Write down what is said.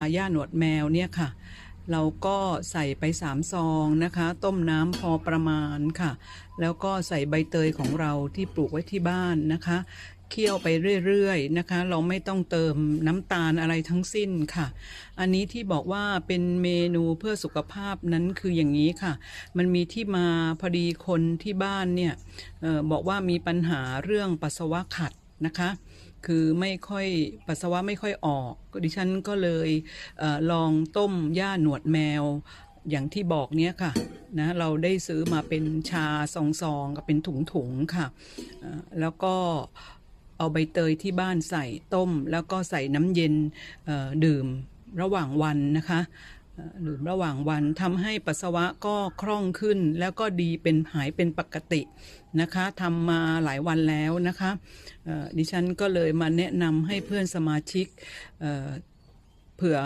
หญ้าหนวดแมวเนี่ยค่ะ เราก็ใส่ไปสามซองนะคะ ต้มน้ำพอประมาณค่ะ แล้วก็ใส่ใบเตยของเราที่ปลูกไว้ที่บ้านนะคะเคี่ยวไปเรื่อยๆนะคะ เราไม่ต้องเติมน้ำตาลอะไรทั้งสิ้นค่ะ อันนี้ที่บอกว่าเป็นเมนูเพื่อสุขภาพนั้นคืออย่างนี้ค่ะ มันมีที่มาพอดีคนที่บ้านเนี่ยออบอกว่ามีปัญหาเรื่องปัสสาวะขัดนะคะ คือไม่ค่อยปัสสาวะไม่ค่อยออก ดิฉันก็เลยเออลองต้มหญ้าหนวดแมวอย่างที่บอกเนี้ยค่ะนะเราได้ซื้อมาเป็นชาซองๆกับเป็นถุงๆค่ะอ่อแล้วก็เอาใบเตยที่บ้านใส่ต้ม แล้วก็ใส่น้ำเย็นเอ่อดื่มระหว่างวันนะคะ ดื่มระหว่างวันทำให้ปัสสาวะก็คล่องขึ้น แล้วก็ดีเป็นหายเป็นปกตินะคะทำมาหลายวันแล้วนะคะดิฉันก็เลยมาแนะนำให้เพื่อนสมาชิกเผื่อ